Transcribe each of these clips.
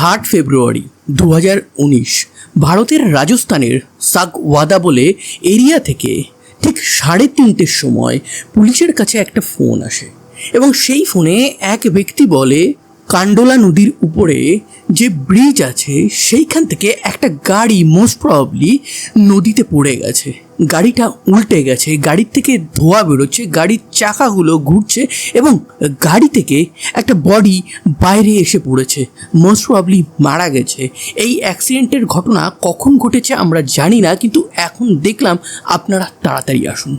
Third February দু ভারতের রাজস্থানের সাগওয়াদা বলে এরিয়া থেকে ঠিক সাড়ে তিনটের সময় পুলিশের কাছে একটা ফোন আসে এবং সেই ফোনে এক ব্যক্তি বলে কান্ডোলা নদীর উপরে যে ব্রিজ আছে, সেইখান থেকে একটা গাড়ি মোস্ট প্রবাবলি নদীতে পড়ে গেছে। গাড়িটা উল্টে গেছে, গাড়ির থেকে ধোয়া বেরোচ্ছে, গাড়ির চাকাগুলো ঘুরছে এবং গাড়ি থেকে একটা বডি বাইরে এসে পড়েছে মোস্ট প্রবাবলি মারা গেছে। এই অ্যাক্সিডেন্টের ঘটনা কখন ঘটেছে আমরা জানি না, কিন্তু এখন দেখলাম আপনারা তাড়াতাড়ি আসুন।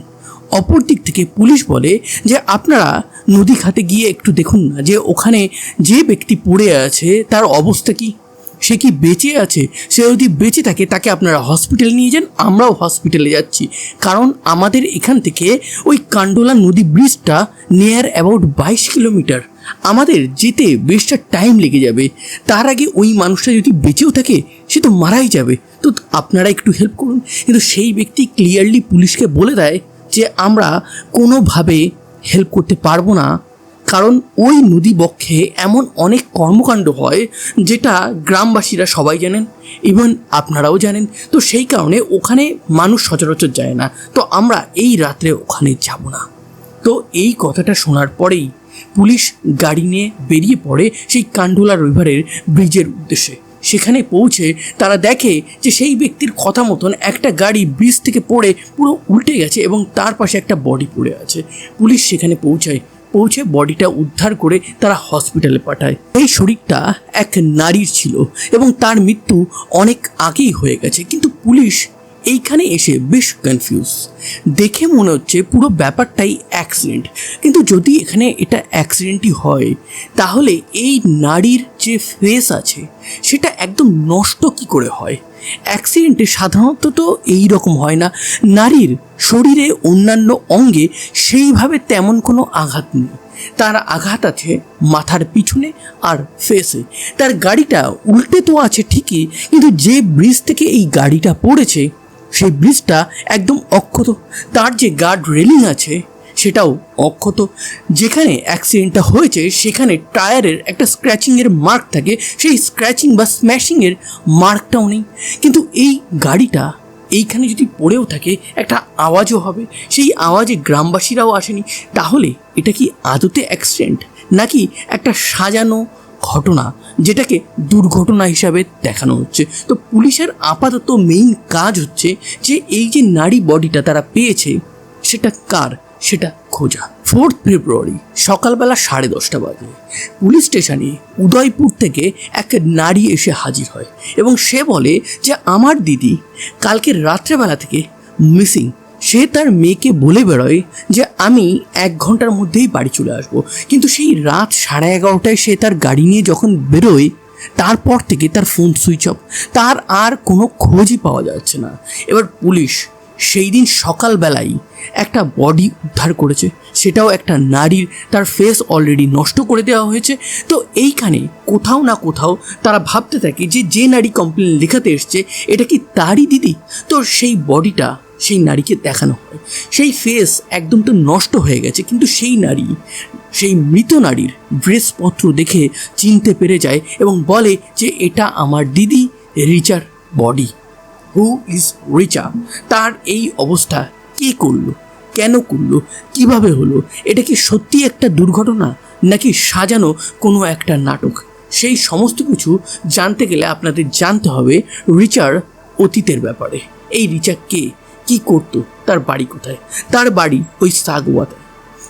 অপর দিক থেকে পুলিশ বলে যে আপনারা নদী খাতে গিয়ে একটু দেখুন না যে ওখানে যে ব্যক্তি পড়ে আছে তার অবস্থা কি? সে কি বেঁচে আছে? সে যদি বেঁচে থাকে তাকে আপনারা হসপিটালে নিয়ে যান, আমরাও হসপিটালে যাচ্ছি। কারণ আমাদের এখান থেকে ওই কান্ডোলা নদী ব্রিজটা নিয়ার অ্যাবাউট বাইশ কিলোমিটার। আমাদের যেতে বেশটা টাইম লেগে যাবে। তার আগে ওই মানুষটা যদি বেঁচেও থাকে, সে তো মারাই যাবে। তো আপনারা একটু হেল্প করুন। কিন্তু সেই ব্যক্তি ক্লিয়ারলি পুলিশকে বলে দেয় যে আমরা কোনোভাবে হেল্প করতে পারব না, কারণ ওই নদী বক্ষে এমন অনেক কর্মকাণ্ড হয় যেটা গ্রামবাসীরা সবাই জানেন ইভেন আপনারাও জানেন। তো সেই কারণে ওখানে মানুষ সচরাচর যায় না। তো আমরা এই রাত্রে ওখানে যাব না। তো এই কথাটা শোনার পরেই পুলিশ গাড়ি নিয়ে বেরিয়ে পড়ে সেই কান্ডোলা রিভারের ব্রিজের উদ্দেশ্যে। সেখানে পৌঁছে তারা দেখে যে সেই ব্যক্তির কথা মতন একটা গাড়ি ব্রিজ থেকে পড়ে পুরো উল্টে গেছে এবং তার পাশে একটা বডি পড়ে আছে। পুলিশ সেখানে পৌঁছায়। পৌঁছে বডিটা উদ্ধার করে তারা হসপিটালে পাঠায়। এই শরীরটা এক নারীর ছিল এবং তার মৃত্যু অনেক আগেই হয়ে গেছে। কিন্তু পুলিশ এইখানে এসে বেশ কনফিউজ দেখে মনে হচ্ছে পুরো ব্যাপারটাই অ্যাক্সিডেন্ট কিন্তু যদি এখানে এটা অ্যাক্সিডেন্টই হয়, তাহলে এই নারীর যে ফেস আছে, সেটা একদম নষ্ট কি করে হয়? অ্যাক্সিডেন্টে সাধারণত তো এই রকম হয় না। নারীর শরীরে অন্যান্য অঙ্গে সেইভাবে তেমন কোনো আঘাত নেই। তার আঘাত আছে মাথার পিছনে আর ফেসে তার গাড়িটা উল্টে তো আছে ঠিকই, কিন্তু যে ব্রিজ থেকে এই গাড়িটা পড়েছে সেই ব্রিজটা একদম অক্ষত। তার যে গার্ড রেলিং আছে, সেটাও অক্ষত। যেখানে অ্যাক্সিডেন্টটা হয়েছে, সেখানে টায়ারের একটা স্ক্র্যাচিংয়ের মার্ক থাকে। সেই স্ক্র্যাচিং বা স্ম্যাশিংয়ের মার্কটাও নেই। কিন্তু এই গাড়িটা, এইখানে যদি পড়েও থাকে, একটা আওয়াজও হবে। সেই আওয়াজে গ্রামবাসীরাও আসেনি। তাহলে এটা কি আদতে অ্যাক্সিডেন্ট নাকি একটা সাজানো ঘটনা যেটাকে দুর্ঘটনা হিসাবে দেখানো হচ্ছে। তো পুলিশের আপাতত মেইন কাজ হচ্ছে যে এই যে নারী বডিটা তারা পেয়েছে, সেটা কার? সেটা খোঁজা। ফোর্থ ফেব্রুয়ারি সকালবেলা সাড়ে দশটা বাজে। পুলিশ স্টেশনে উদয়পুর থেকে এক নারী এসে হাজির হয় এবং সে বলে যে, আমার দিদি কালকে রাত্রেবেলা থেকে মিসিং সে তার মেয়েকে বলে বেরোয় যে আমি এক ঘণ্টার মধ্যেই বাড়ি চলে আসব। কিন্তু সেই রাত সাড়ে এগারোটায় সে তার গাড়ি নিয়ে যখন বেরোয়, তারপর থেকে তার ফোন সুইচ অফ তার আর কোনো খোঁজই পাওয়া যাচ্ছে না। এবার পুলিশ সেই দিন সকালবেলায় একটা বডি উদ্ধার করেছে। সেটাও একটা নারীর। তার ফেস অলরেডি নষ্ট করে দেওয়া হয়েছে। তো এইখানে কোথাও না কোথাও তারা ভাবতে থাকে যে যে নারী কমপ্লেন লেখাতে এসছে, এটা কি তারই দিদি? তো সেই বডিটা সেই নারীকে দেখানো হয়। সেই ফেস একদম তো নষ্ট হয়ে গেছে, কিন্তু সেই নারী, সেই মৃত নারীর ড্রেসপত্র দেখে চিনতে পেরে যায় এবং বলে যে এটা আমার দিদি রিচার বডি। হু ইজ রিচা তার এই অবস্থা কে করল? কেন করল? কীভাবে হলো? এটা কি সত্যি একটা দুর্ঘটনা? নাকি সাজানো কোনো একটা নাটক? সেই সমস্ত কিছু জানতে গেলে আপনাদের জানতে হবে রিচার অতীতের ব্যাপারে। এই রিচা কে? কি করতো? তার বাড়ি কোথায়? তার বাড়ি ওই সাগওয়াতে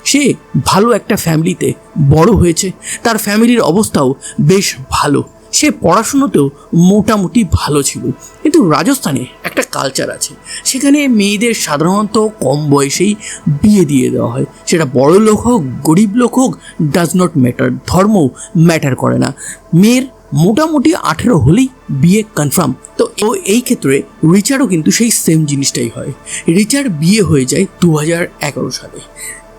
সে ভালো একটা ফ্যামিলিতে বড় হয়েছে। তার ফ্যামিলির অবস্থাও বেশ ভালো। সে পড়াশুনোতেও মোটামুটি ভালো ছিল। কিন্তু রাজস্থানে একটা কালচার আছে। সেখানে মেয়েদের সাধারণত কম বয়সেই বিয়ে দিয়ে দেওয়া হয়। সেটা বড় লোক হোক গরিব লোক হোক ডাজ নট ম্যাটার ধর্ম ম্যাটার করে না। মেয়ের মোটামুটি আঠেরো হলেই বিয়ে কনফার্ম তো এই ক্ষেত্রে রিচার্ডও কিন্তু সেই সেম জিনিসটাই হয়। রিচার্ড বিয়ে হয়ে যায় দু হাজার এগারো সালে।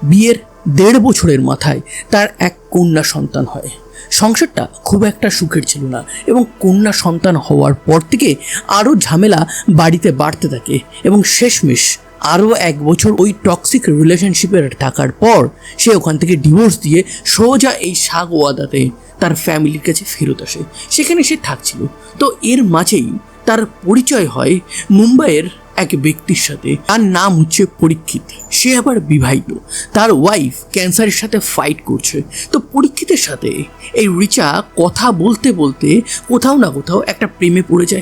বিয়ের দেড় বছরের মাথায় তার এক কন্যা সন্তান হয়। সংসারটা খুব একটা সুখের ছিল না এবং কন্যা সন্তান হওয়ার পর থেকে আরও ঝামেলা বাড়িতে বাড়তে থাকে এবং শেষমেশ আরও এক বছর ওই টক্সিক রিলেশনশিপে থাকার পর সে ওখান থেকে ডিভোর্স দিয়ে সোজা এই সাগওয়াদাতে তার ফ্যামিলির কাছে ফেরত আসে। সেখানে সে থাকছিল। তো এর মাঝেই তার পরিচয় হয় মুম্বাইয়ের এক ব্যক্তির সাথে। তার নাম হচ্ছে পরীক্ষিত। সে আবার বিবাহিত। তার ওয়াইফ ক্যান্সারের সাথে ফাইট করছে। তো পরীক্ষিতের সাথে এই রিচা কথা বলতে বলতে কোথাও না কোথাও একটা প্রেমে পড়ে যায়।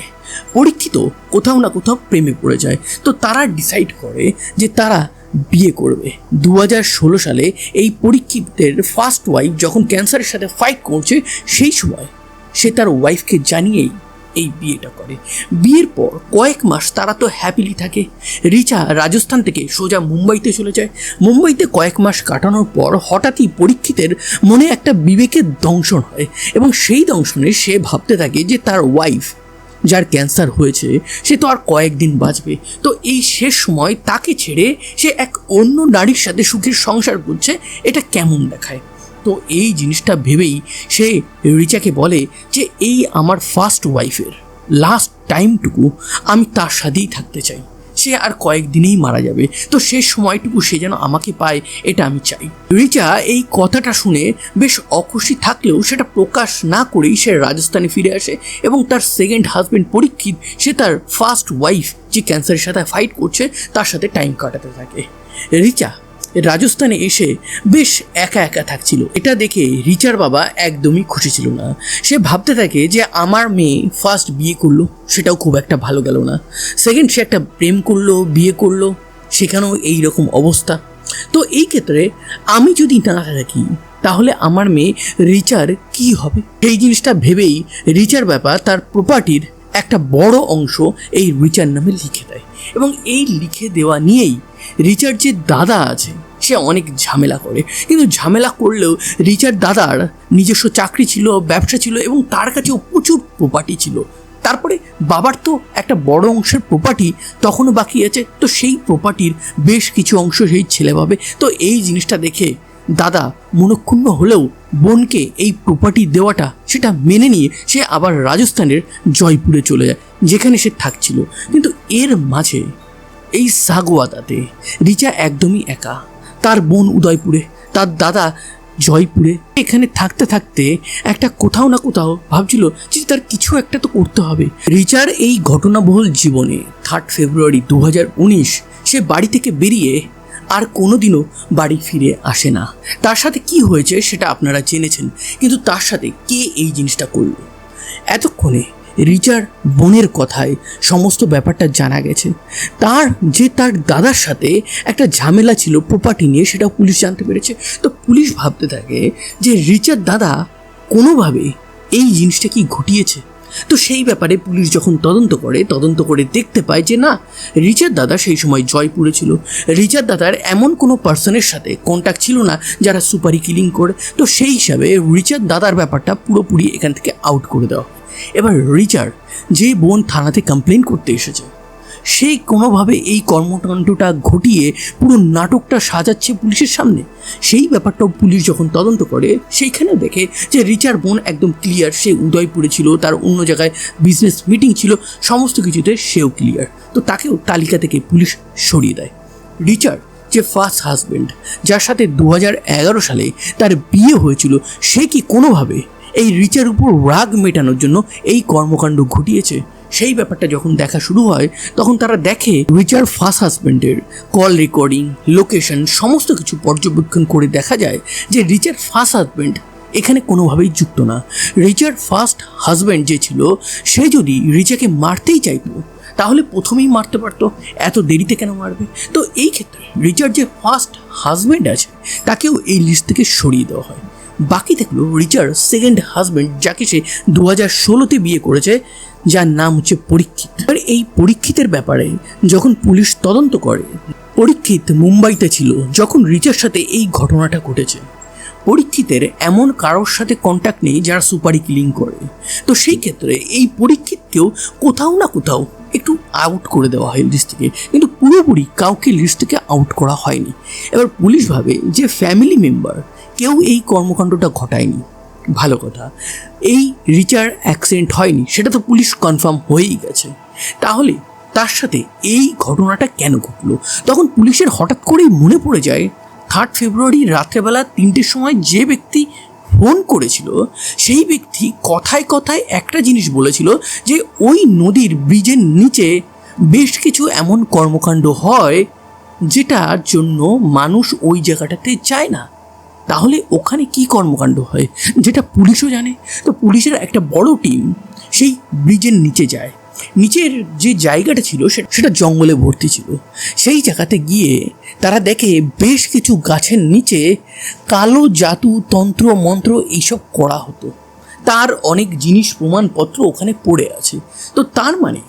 পরীক্ষিত কোথাও না কোথাও প্রেমে পড়ে যায়। তো তারা ডিসাইড করে যে তারা বিয়ে করবে। দু সালে এই পরীক্ষিতের ফার্স্ট ওয়াইফ যখন ক্যান্সারের সাথে ফাইট করছে, সেই সময় সে তার ওয়াইফকে জানিয়েই এই বিয়েটা করে। বিয়ের পর কয়েক মাস তারা তো হ্যাপিলি থাকে। রিচা রাজস্থান থেকে সোজা মুম্বাইতে চলে যায়। মুম্বাইতে কয়েক মাস কাটানোর পর হঠাৎই পরীক্ষিতের মনে একটা বিবেকের দংশন হয় এবং সেই দংশনে সে ভাবতে থাকে যে তার ওয়াইফ যার ক্যান্সার হয়েছে, সে তো আর কয়েকদিন বাঁচবে। তো এই শেষ সময় তাকে ছেড়ে সে এক অন্য নারীর সাথে সুখের সংসার করছে, এটা কেমন দেখায়? তো এই জিনিসটা ভেবেই সে রিচাকে বলে যে, এই আমার ফার্স্ট ওয়াইফের লাস্ট টাইমটুকু আমি তার সাথেই থাকতে চাই। সে আর কয়েকদিনেই মারা যাবে। তো সেই সময়টুকু সে যেন আমাকে পায়, এটা আমি চাই। রিচা এই কথাটা শুনে বেশ অখুশি থাকলেও সেটা প্রকাশ না করেই সে রাজস্থানে ফিরে আসে এবং তার সেকেন্ড হাজব্যান্ড পরীক্ষিত, সে তার ফার্স্ট ওয়াইফ যে ক্যান্সারের সাথে ফাইট করছে, তার সাথে টাইম কাটাতে থাকে। রিচা রাজস্থানে এসে বেশ একা একা থাকছিল। এটা দেখে রিচার বাবা একদমই খুশি ছিল না। সে ভাবতে থাকে যে আমার মেয়ে ফার্স্ট বিয়ে করল, সেটাও খুব একটা ভালো গেল না। সেকেন্ড সে একটা প্রেম করল, বিয়ে করল, সেখানেও এই রকম অবস্থা। তো এই ক্ষেত্রে আমি যদি না থাকি, তাহলে আমার মেয়ে রিচার কি হবে? সেই জিনিসটা ভেবেই রিচার ব্যাপার তার প্রপার্টির একটা বড় অংশ এই রিচার নামে লিখে দেয়। এবং এই লিখে দেওয়া নিয়েই রিচার যে দাদা আছে, সে অনেক ঝামেলা করে। কিন্তু ঝামেলা করলেও রিচার দাদার নিজস্ব চাকরি ছিল, ব্যবসা ছিল এবং তার কাছেও প্রচুর প্রপার্টি ছিল। তারপরে বাবার তো একটা বড় অংশের প্রপার্টি তখনও বাকি আছে, তো সেই প্রপার্টির বেশ কিছু অংশ সেই ছেলে পাবে। তো এই জিনিসটা দেখে দাদা মনক্ষুণ্ণ হলেও বোনকে এই প্রপার্টি দেওয়াটা সেটা মেনে নিয়ে সে আবার রাজস্থানের জয়পুরে চলে যায়, যেখানে সে থাকছিল। কিন্তু এর মাঝে এই সাগোয়াদাতে রিচা একদমই একা। তার বোন উদয়পুরে, তার দাদা জয়পুরে। এখানে থাকতে থাকতে একটা কোথাও না কোথাও ভাবছিল যে তার কিছু একটা তো করতে হবে। রিচার এই ঘটনাবহুল জীবনে থার্ড ফেব্রুয়ারি দু হাজার উনিশ সে বাড়ি থেকে বেরিয়ে আর কোনোদিনও বাড়ি ফিরে আসে না। তার সাথে কি হয়েছে সেটা আপনারা জেনেছেন, কিন্তু তার সাথে কে এই জিনিসটা করল? এতক্ষণে রিচার বোনের কথায় সমস্ত ব্যাপারটা জানা গেছে। তার যে তার দাদার সাথে একটা ঝামেলা ছিল প্রপার্টি নিয়ে, সেটা পুলিশ জানতে পেরেছে। তো পুলিশ ভাবতে থাকে যে রিচার দাদা কোনোভাবে এই জিনিসটা কি ঘটিয়েছে? তো সেই ব্যাপারে পুলিশ যখন তদন্ত করে তদন্ত করে দেখতে পায় যে না, রিচার্ড দাদা সেই সময় জয়পুরে ছিল। রিচার্ড দাদার এমন কোনো পার্সনের সাথে কন্ট্যাক্ট ছিল না যারা সুপারি কিলিং করে। তো সেই হিসাবে রিচার্ড দাদার ব্যাপারটা পুরোপুরি এখান থেকে আউট করে দেওয়া। এবার রিচার্ড, যে বোন থানাতে কমপ্লেন করতে এসেছে সে কোনোভাবে এই কর্মকাণ্ডটা ঘটিয়ে পুরো নাটকটা সাজাচ্ছে পুলিশের সামনে? সেই ব্যাপারটাও পুলিশ যখন তদন্ত করে সেইখানে দেখে যে রিচার বোন একদম ক্লিয়ার সে উদয়পুরে ছিল, তার অন্য জায়গায় বিজনেস মিটিং ছিল, সমস্ত কিছুতে সেও ক্লিয়ার তো তাকেও তালিকা থেকে পুলিশ সরিয়ে দেয়। রিচার্ড যে ফার্স্ট হাজবেন্ড যার সাথে দু হাজার এগারো সালে তার বিয়ে হয়েছিল, সে কি কোনোভাবে এই রিচার উপর রাগ মেটানোর জন্য এই কর্মকাণ্ড ঘটিয়েছে? সেই ব্যাপারটা যখন দেখা শুরু হয়, তখন তারা দেখে রিচার ফার্স্ট হাজবেন্ডের কল রেকর্ডিং, লোকেশন, সমস্ত কিছু পর্যবেক্ষণ করে দেখা যায় যে রিচার ফার্স্ট হাজবেন্ড এখানে কোনোভাবেই যুক্ত না। রিচার ফার্স্ট হাজব্যান্ড যে ছিল, সে যদি রিচাকে মারতেই চাইতো, তাহলে প্রথমেই মারতে পারতো। এত দেরিতে কেন মারবে? তো এই ক্ষেত্রে রিচার যে ফার্স্ট হাজব্যান্ড আছে, তাকেও এই লিস্ট থেকে সরিয়ে দেওয়া হয়। বাকি থাকল রিচার সেকেন্ড হাজব্যান্ড যাকে সে দু হাজার ষোলোতে বিয়ে করেছে যার নাম হচ্ছে পরীক্ষিত। আর এই পরীক্ষিতের ব্যাপারে যখন পুলিশ তদন্ত করে, পরীক্ষিত মুম্বাইতে ছিল, যখন রিচার সাথে এই ঘটনাটা ঘটেছে, পরীক্ষিতের এমন কারোর সাথে কন্ট্যাক্ট নেই যারা সুপারি কিলিং করে। তো সেই ক্ষেত্রে এই পরীক্ষিতকেও কোথাও না কোথাও একটু আউট করে দেওয়া হয় লিস্ট থেকে। কিন্তু পুরোপুরি কাউকে লিস্ট থেকে আউট করা হয়নি। এবার পুলিশ ভাবে যে ফ্যামিলি মেম্বার কেউ এই কর্মকাণ্ডটা ঘটায়নি। ভালো কথা। এই রিচার অ্যাক্সিডেন্ট হয়নি, সেটা তো পুলিশ কনফার্ম হয়েই গেছে। তাহলে তার সাথে এই ঘটনাটা কেন ঘটলো? তখন পুলিশের হঠাৎ করেই মনে পড়ে যায় থার্ড ফেব্রুয়ারি রাত্রেবেলা তিনটের সময় যে ব্যক্তি ফোন করেছিল, সেই ব্যক্তি কথায় কথায় একটা জিনিস বলেছিল যে, ওই নদীর ব্রিজের নিচে বেশ কিছু এমন কর্মকাণ্ড হয়, যেটার জন্য মানুষ ওই জায়গাটাতে যায় না। তাহলে ওখানে কি কর্মকাণ্ড হয়? যেটা পুলিশও জানে। তো পুলিশের একটা বড় টিম সেই ব্রিজের নিচে যায়। নিচের যে জায়গাটা ছিল সেটা জঙ্গলে ভর্তি ছিল। সেই জায়গাতে গিয়ে তারা দেখে বেশ কিছু গাছের নিচে কালো জাদু তন্ত্র মন্ত্র এইসব করা হতো। তার অনেক জিনিস প্রমাণপত্র ওখানে পড়ে আছে। তো তার মানে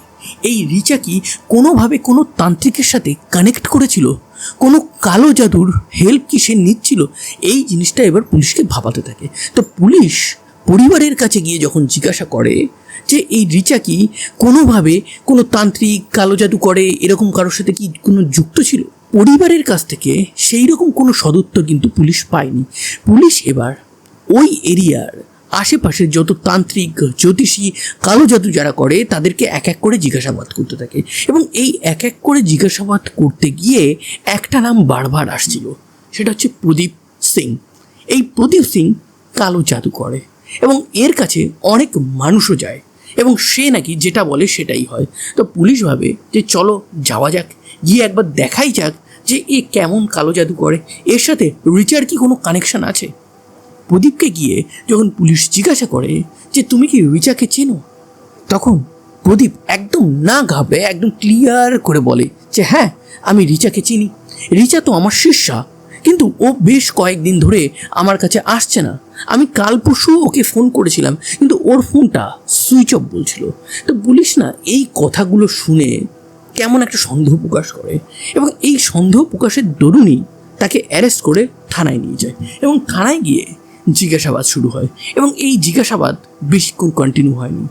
এই রিচা কি কোনোভাবে কোনো তান্ত্রিকের সাথে কানেক্ট করেছিল? কোনো কালো জাদুর হেল্প কি সে নিচ্ছিল? এই জিনিসটা এবার পুলিশকে ভাবাতে থাকে। তো পুলিশ পরিবারের কাছে গিয়ে যখন জিজ্ঞাসা করে যে, এই রিচা কি কোনোভাবে কোনো তান্ত্রিক কালো জাদু করে? এরকম কারোর সাথে কি কোনো যুক্ত ছিল? পরিবারের কাছ থেকে সেই রকম কোনো সদুত্তর কিন্তু পুলিশ পায়নি। পুলিশ এবার ওই এরিয়ার আশেপাশের যত তান্ত্রিক, জ্যোতিষী, কালো জাদু যারা করে, তাদেরকে এক এক করে জিজ্ঞাসাবাদ করতে থাকে। এবং এই এক এক করে জিজ্ঞাসাবাদ করতে গিয়ে একটা নাম বারবার আসছিল। সেটা হচ্ছে প্রদীপ সিং। এই প্রদীপ সিং কালো জাদু করে এবং এর কাছে অনেক মানুষও যায় এবং সে নাকি যেটা বলে সেটাই হয়। তো পুলিশ ভাবে যে চলো যাওয়া যাক, গিয়ে একবার দেখাই যাক যে এ কেমন কালো জাদু করে। এর সাথে রিচার কি কোনো কানেকশন আছে? প্রদীপকে গিয়ে যখন পুলিশ জিজ্ঞাসা করে যে তুমি কি রিচাকে চেনো, তখন প্রদীপ একদম না ঘাবড়ে একদম ক্লিয়ার করে বলে যে হ্যাঁ আমি রিচাকে চিনি। রিচা তো আমার শিষ্যা, কিন্তু ও বেশ কয়েকদিন ধরে আমার কাছে আসছে না। আমি কাল পরশু ওকে ফোন করেছিলাম, কিন্তু ওর ফোনটা সুইচ অফ বলছিল। তো পুলিশ না, এই কথাগুলো শুনে কেমন একটা সন্দেহ প্রকাশ করে এবং এই সন্দেহ প্রকাশের দরুনই তাকে অ্যারেস্ট করে থানায় নিয়ে যায় এবং থানায় গিয়ে জিজ্ঞাসাবাদ শুরু হয় এবং এই জিজ্ঞাসাবাদ বেশিক্ষণ কন্টিনিউ হয়নি।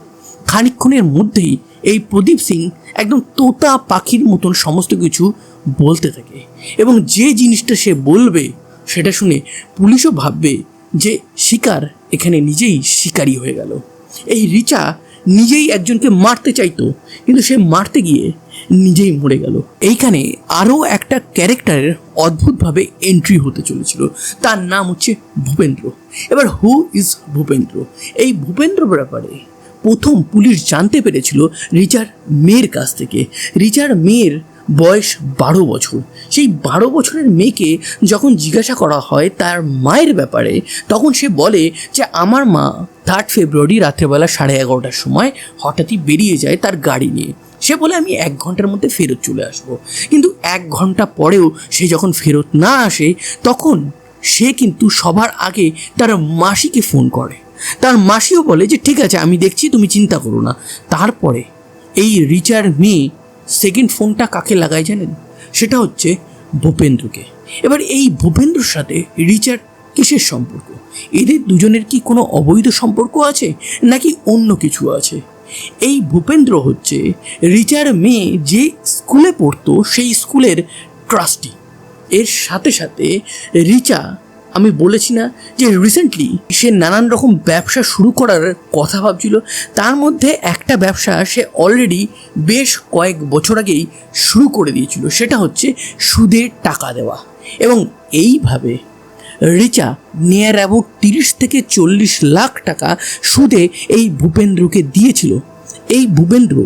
খানিকক্ষণের মধ্যেই এই প্রদীপ সিং একদম তোতা পাখির মতন সমস্ত কিছু বলতে থাকে এবং যে জিনিসটা সে বলবে সেটা শুনে পুলিশও ভাববে যে শিকার এখানে নিজেই শিকারী হয়ে গেল। এই রিচা নিজেই একজনকে মারতে চাইতো, কিন্তু সে মারতে গিয়ে নিজেই মরে গেল। এইখানে আরও একটা ক্যারেক্টারের অদ্ভুতভাবে এন্ট্রি হতে চলেছিল। তার নাম হচ্ছে ভূপেন্দ্র। এবার হু ইজ ভূপেন্দ্র? এই ভূপেন্দ্র ব্যাপারে প্রথম পুলিশ জানতে পেরেছিল রিচার মেয়ের কাছ থেকে। রিচার মেয়ের বয়স বারো বছর। সেই বারো বছরের মেয়েকে যখন জিজ্ঞাসা করা হয় তার মায়ের ব্যাপারে, তখন সে বলে যে, আমার মা থার্ড ফেব্রুয়ারি রাত্রেবেলা সাড়ে এগারোটার সময় হঠাৎই বেরিয়ে যায় তার গাড়ি নিয়ে। সে বলে, আমি এক ঘণ্টার মধ্যে ফেরত চলে আসব। কিন্তু এক ঘণ্টা পরেও সে যখন ফেরত না আসে, তখন সে কিন্তু সবার আগে তার মাসিকে ফোন করে। তার মাসিও বলে যে, ঠিক আছে, আমি দেখছি, তুমি চিন্তা করো না। তারপরে এই রিচার মেয়ে সেকেন্ড ফোনটা কাকে লাগায় জানেন? সেটা হচ্ছে ভূপেন্দ্রকে। এবার এই ভূপেন্দ্রর সাথে রিচার কিসের সম্পর্ক? এদের দুজনের কি কোনো অবৈধ সম্পর্ক আছে, নাকি অন্য কিছু আছে? এই ভূপেন্দ্র হচ্ছে রিচার মেয়ে যে স্কুলে পড়তো, সেই স্কুলের ট্রাস্টি এর সাথে সাথে রিচা আমি বলেছি না যে রিসেন্টলি সে নানান রকম ব্যবসা শুরু করার কথা ভাবছিল। তার মধ্যে একটা ব্যবসা সে অলরেডি বেশ কয়েক বছর আগেই শুরু করে দিয়েছিল। সেটা হচ্ছে সুদের টাকা দেওয়া। এবং এইভাবে রিচা নিয়ার অ্যাবাউট তিরিশ থেকে চল্লিশ লাখ টাকা সুদে এই ভূপেন্দ্রকে দিয়েছিল। এই ভূপেন্দ্র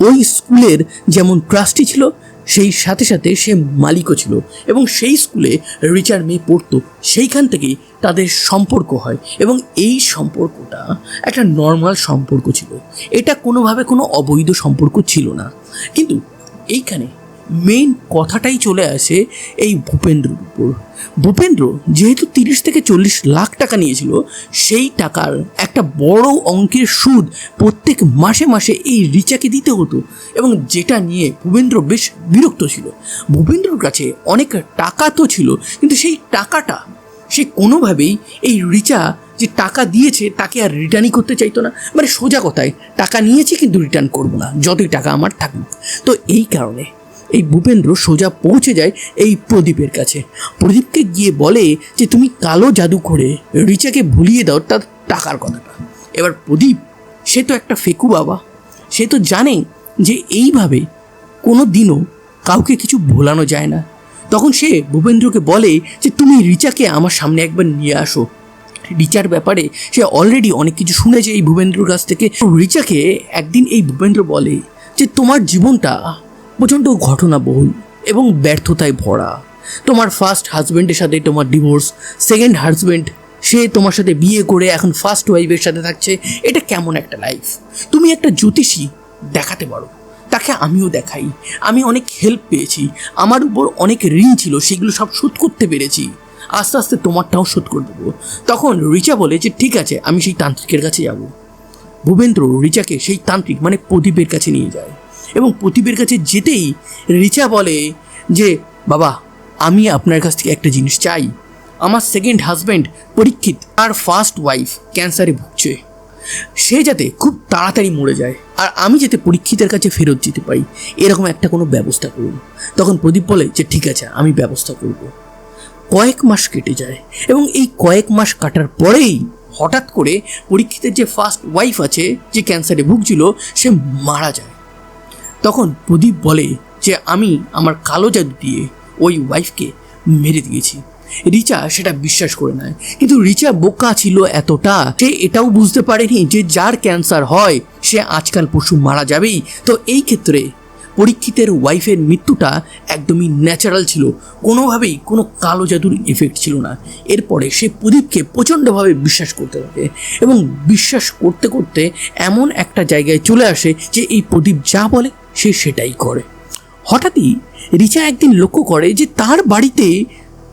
ওই স্কুলের যেমন ট্রাস্টি ছিল সেই সাথে সাথে সে মালিকও ছিল এবং সেই স্কুলে রিচার মেয়ে পড়তো, সেইখান থেকেই তাদের সম্পর্ক হয় এবং এই সম্পর্কটা একটা নর্মাল সম্পর্ক ছিল। এটা কোনোভাবে কোনো অবৈধ সম্পর্ক ছিল না। কিন্তু এইখানে মেইন কথাটাই চলে আসে এই ভূপেন্দ্রর উপর। ভূপেন্দ্র যেহেতু তিরিশ থেকে চল্লিশ লাখ টাকা নিয়েছিল, সেই টাকার একটা বড় অঙ্কের সুদ প্রত্যেক মাসে মাসে এই রিচাকে দিতে হতো এবং যেটা নিয়ে ভূপেন্দ্র বেশ বিরক্ত ছিল। ভূপেন্দ্রর কাছে অনেক টাকা তো ছিল, কিন্তু সেই টাকাটা সে কোনোভাবেই এই রিচা যে টাকা দিয়েছে তাকে আর রিটার্নই করতে চাইতো না। মানে সোজা কথায়, টাকা নিয়েছি কিন্তু রিটার্ন করব না, যতই টাকা আমার থাকুক। তো এই কারণে এই ভূপেন্দ্র সোজা পৌঁছে যায় এই প্রদীপের কাছে। প্রদীপকে গিয়ে বলে যে, তুমি কালো জাদু করে রিচাকে ভুলিয়ে দাও তার টাকার কথাটা। এবার প্রদীপ, সে তো একটা ফেকু বাবা। সে তো জানে যে এইভাবে কোনো দিনও কাউকে কিছু ভোলানো যায় না। তখন সে ভূপেন্দ্রকে বলে যে, তুমি রিচাকে আমার সামনে একবার নিয়ে আসো। রিচার ব্যাপারে সে অলরেডি অনেক কিছু শুনেছে এই ভূপেন্দ্রর কাছ থেকে। রিচাকে একদিন এই ভূপেন্দ্র বলে যে, তোমার জীবনটা প্রচণ্ড ঘটনাবহুল এবং ব্যর্থতায় ভরা। তোমার ফার্স্ট হাজব্যান্ডের সাথে তোমার ডিভোর্স সেকেন্ড হাজব্যান্ড সে তোমার সাথে বিয়ে করে এখন ফার্স্ট ওয়াইফের সাথে থাকছে, এটা কেমন একটা লাইফ তুমি একটা জ্যোতিষী, দেখাতে পারো। তাকে আমিও দেখাই। আমি অনেক হেল্প পেয়েছি। আমার উপর অনেক ঋণ ছিল, সেগুলো সব শোধ করতে পেরেছি। আস্তে আস্তে তোমারটাও শোধ করে দেবো। তখন রিচা বলে যে, ঠিক আছে, আমি সেই তান্ত্রিকের কাছে যাব। ভূপেন্দ্র রিচাকে সেই তান্ত্রিক মানে প্রদীপের কাছে নিয়ে যায়। এবং প্রদীপের কাছে যেতেই রিচা বলে যে, বাবা, আমি আপনার কাছ থেকে একটা জিনিস চাই। আমার সেকেন্ড হাজব্যান্ড পরীক্ষিত আর ফার্স্ট ওয়াইফ ক্যান্সারে ভুগছে। সে যাতে খুব তাড়াতাড়ি মরে যায় আর আমি যাতে পরীক্ষিতের কাছে ফেরত যেতে পারি, এরকম একটা কোনো ব্যবস্থা করুন। তখন প্রদীপ বলে যে, ঠিক আছে, আমি ব্যবস্থা করব। কয়েক মাস কেটে যায় এবং এই কয়েক মাস কাটার পরেই হঠাৎ করে পরীক্ষিতের যে ফার্স্ট ওয়াইফ আছে, যে ক্যান্সারে ভুগছিল, সে মারা যায়। তখন প্রদীপ বলে যে আমি আমার কালো জাদু দিয়ে ওই ওয়াইফকে মেরে দিয়েছি। রিচা সেটা বিশ্বাস করে নেয়। কিন্তু রিচা বোকা ছিল এতটা সে এটাও বুঝতে পারেনি যে যার ক্যান্সার হয়, সে আজকাল পশু মারা যাবেই। তো এই ক্ষেত্রে পরীক্ষিতের ওয়াইফের মৃত্যুটা একদমই ন্যাচারাল ছিল। কোনোভাবেই কোনো কালো জাদুর এফেক্ট ছিল না। এরপরে সে প্রদীপকে প্রচণ্ডভাবে বিশ্বাস করতে থাকে এবং বিশ্বাস করতে করতে এমন একটা জায়গায় চলে আসে যে এই প্রদীপ যা বলে সে সেটাই করে। হঠাৎই রিচা একদিন লক্ষ্য করে যে তার বাড়িতে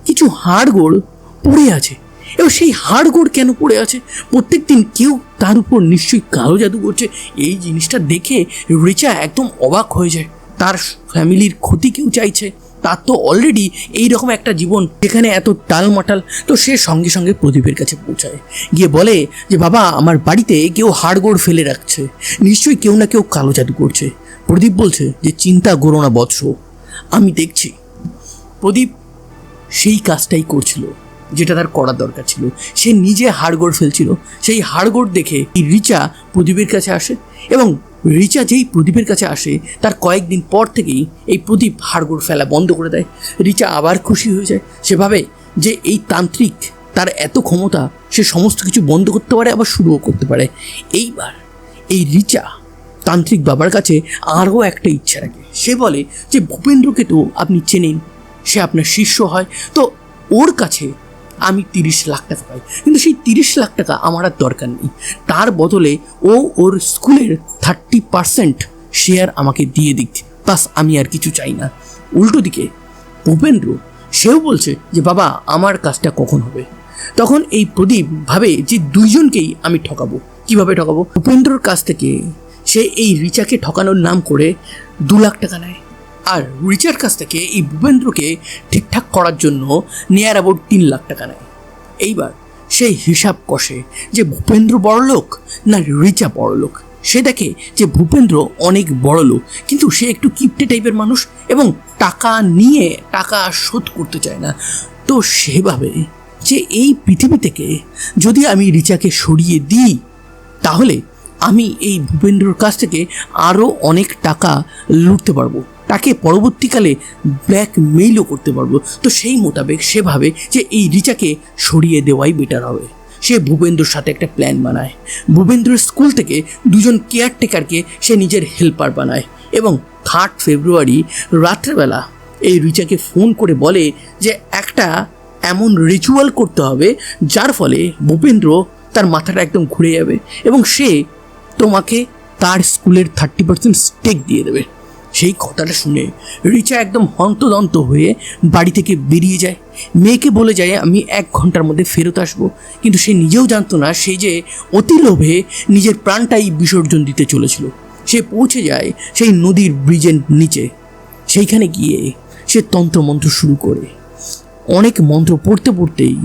কিছু হাড়গোড় পড়ে আছে। এবং সেই হাড়গোড় কেন পড়ে আছে? প্রত্যেক দিন কেউ তার উপর নিশ্চয়ই কালো জাদু করছে। এই জিনিসটা দেখে রিচা একদম অবাক হয়ে যায়। তার ফ্যামিলির ক্ষতি কেউ চাইছে? তার তো অলরেডি এইরকম একটা জীবন যেখানে এত টালমাটাল। তো সে সঙ্গে সঙ্গে প্রদীপের কাছে পৌঁছায়। গিয়ে বলে যে, বাবা, আমার বাড়িতে কেউ হাড়গোড় ফেলে রাখছে। নিশ্চয়ই কেউ না কেউ কালো জাদু করছে। প্রদীপ বলছে যে, চিন্তা করো না, বৎস। আমি দেখছি। প্রদীপ সেই কাজটাই করছিল, যেটা তার করার দরকার ছিল। সে নিজে হাড়গোড় ফেলছিল। সেই হাড়গোড় দেখে রিচা প্রদীপের কাছে আসে এবং রিচা যেই প্রদীপের কাছে আসে, তার কয়েকদিন পর থেকেই এই প্রদীপ হাড়গোড় ফেলা বন্ধ করে দেয়। রিচা আবার খুশি হয়ে যায়। সেভাবে যে এই তান্ত্রিক, তার এত ক্ষমতা, সে সমস্ত কিছু বন্ধ করতে পারে, আবার শুরুও করতে পারে। এইবার এই রিচা তান্ত্রিক বাবার কাছে আরও একটা ইচ্ছা রাখে। সে বলে যে, ভূপেন্দ্রকে তো আপনি চেনেন, সে আপনার শিষ্য হয়। তো ওর কাছে আমি তিরিশ লাখ টাকা পাই। কিন্তু সেই তিরিশ লাখ টাকা আমার আর দরকার নেই। তার বদলে ও ওর স্কুলের থার্টি পার্সেন্ট শেয়ার আমাকে দিয়ে দিক। বাস আমি আর কিছু চাই না। উল্টো দিকে, ভূপেন্দ্র, সেও বলছে যে, বাবা, আমার কাজটা কখন হবে? তখন এই প্রদীপ ভাবে যে দুইজনকেই আমি ঠকাবো। কীভাবে ঠকাবো? ভূপেন্দ্রর কাছ থেকে সে এই রিচাকে ঠকানোর নাম করে দু লাখ টাকা নেয়। আর রিচার কাছ থেকে এই ভূপেন্দ্রকে ঠিকঠাক করার জন্য নিয়ার অ্যাবাউট তিন লাখ টাকা নেয়। এইবার সেই হিসাব কষে যে, ভূপেন্দ্র বড়লোক না রিচা বড়লোক। সে দেখে যে ভূপেন্দ্র অনেক বড় লোক, কিন্তু সে একটু কিপটে টাইপের মানুষ এবং টাকা নিয়ে টাকা শোধ করতে চায় না। তো সেভাবে যে এই পৃথিবী থেকে যদি আমি রিচাকে সরিয়ে দিই, তাহলে আমি এই ভূপেন্দ্রর কাছ থেকে আরও অনেক টাকা লুটতে পারব। তাকে পরবর্তীকালে ব্ল্যাকমেইলও করতে পারব। তো সেই মোতাবেক সেভাবে যে এই রিচাকে সরিয়ে দেওয়াই বেটার হবে। সে ভূপেন্দ্রর সাথে একটা প্ল্যান বানায়। ভূপেন্দ্রের স্কুল থেকে দুজন কেয়ারটেকারকে সে নিজের হেল্পার বানায় এবং থার্ড ফেব্রুয়ারি রাত্রেবেলা এই রিচাকে ফোন করে বলে যে একটা এমন রিচুয়াল করতে হবে, যার ফলে ভূপেন্দ্র তার মাথাটা একদম ঘুরে যাবে এবং সে তোমাকে তার স্কুলের থার্টি পার্সেন্ট স্টেক দিয়ে দেবে। সেই কথাটা শুনে রিচা একদম হন্তদন্ত হয়ে বাড়ি থেকে বেরিয়ে যায়। মেয়েকে বলে যায়, আমি এক ঘণ্টার মধ্যে ফেরত আসব। কিন্তু সে নিজেও জানতো না সে যে অতি লোভে নিজের প্রাণটাই বিসর্জন দিতে চলেছিল। সে পৌঁছে যায় সেই নদীর ব্রিজের নিচে। সেইখানে গিয়ে সে তন্ত্রমন্ত্র শুরু করে। অনেক মন্ত্র পড়তে পড়তেই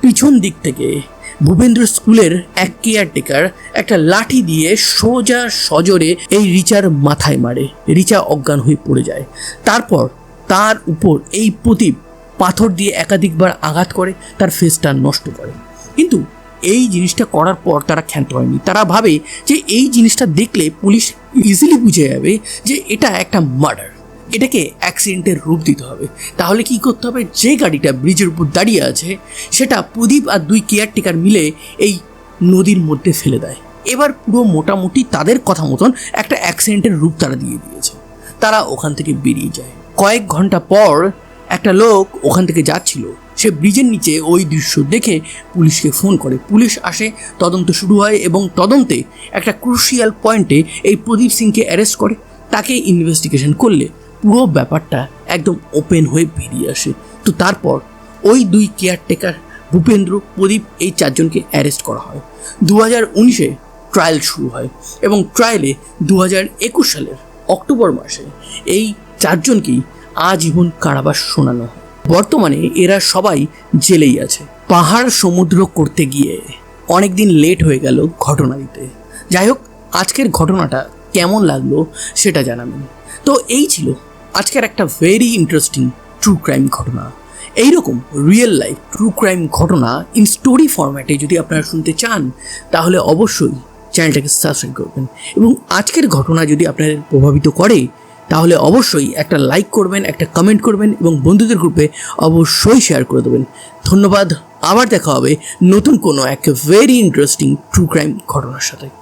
পিছন দিক থেকে ভূপেন্দ্র স্কুলের এক কেয়ারটেকার একটা লাঠি দিয়ে সোজা সজোরে এই রিচার মাথায় মারে। রিচা অজ্ঞান হয়ে পড়ে যায়। তারপর তার উপর এই প্রদীপ পাথর দিয়ে একাধিকবার আঘাত করে, তার ফেসটা নষ্ট করে। কিন্তু এই জিনিসটা করার পর তারা ক্ষান্ত হয়নি। তারা ভাবে যে এই জিনিসটা দেখলে পুলিশ ইজিলি বুঝে যাবে যে এটা একটা মার্ডার এটাকে অ্যাক্সিডেন্টের রূপ দিতে হবে। তাহলে কি করতে হবে? যে গাড়িটা ব্রিজের উপর দাঁড়িয়ে আছে, সেটা প্রদীপ আর দুই কেয়ারটেকার মিলে এই নদীর মধ্যে ফেলে দেয়। এবার পুরো মোটামুটি তাদের কথা মতন একটা অ্যাক্সিডেন্টের রূপ তারা দিয়ে দিয়েছে। তারা ওখান থেকে বেরিয়ে যায়। কয়েক ঘণ্টা পর একটা লোক ওখান থেকে যাচ্ছিল। সে ব্রিজের নিচে ওই দৃশ্য দেখে পুলিশকে ফোন করে। পুলিশ আসে, তদন্ত শুরু হয় এবং তদন্তে একটা ক্রুশিয়াল পয়েন্টে এই প্রদীপ সিংকে অ্যারেস্ট করে। তাকে ইনভেস্টিগেশন করলে পুরো ব্যাপারটা একদম ওপেন হয়ে বেরিয়ে আসে। তো তারপর ওই দুই কেয়ারটেকার ভূপেন্দ্র, প্রদীপ এই চারজনকে অ্যারেস্ট করা হয়। দু হাজার উনিশে ট্রায়াল শুরু হয় এবং ট্রায়ালে দু হাজার একুশ সালের অক্টোবর মাসে এই চারজনকেই আজীবন কারাবাস শোনানো হয়। বর্তমানে এরা সবাই জেলেই আছে। পাহাড় সমুদ্র করতে গিয়ে অনেক দিন লেট হয়ে গেল ঘটনা দিতে। যাই হোক, আজকের ঘটনাটা কেমন লাগল সেটা জানাবেন। তো এই ছিল আজকের একটা ভেরি ইন্টারেস্টিং ট্রু ক্রাইম ঘটনা। এইরকম রিয়েল লাইফ ট্রু ক্রাইম ঘটনা ইন স্টোরি ফরম্যাটে যদি আপনারা শুনতে চান, তাহলে অবশ্যই চ্যানেলটাকে সাবস্ক্রাইব করবেন। এবং আজকের ঘটনা যদি আপনাদের প্রভাবিত করে, তাহলে অবশ্যই একটা লাইক করবেন, একটা কমেন্ট করবেন এবং বন্ধুদের গ্রুপে অবশ্যই শেয়ার করে দেবেন। ধন্যবাদ, আবার দেখা হবে নতুন কোনো এক ভেরি ইন্টারেস্টিং ট্রু ক্রাইম ঘটনার সাথে।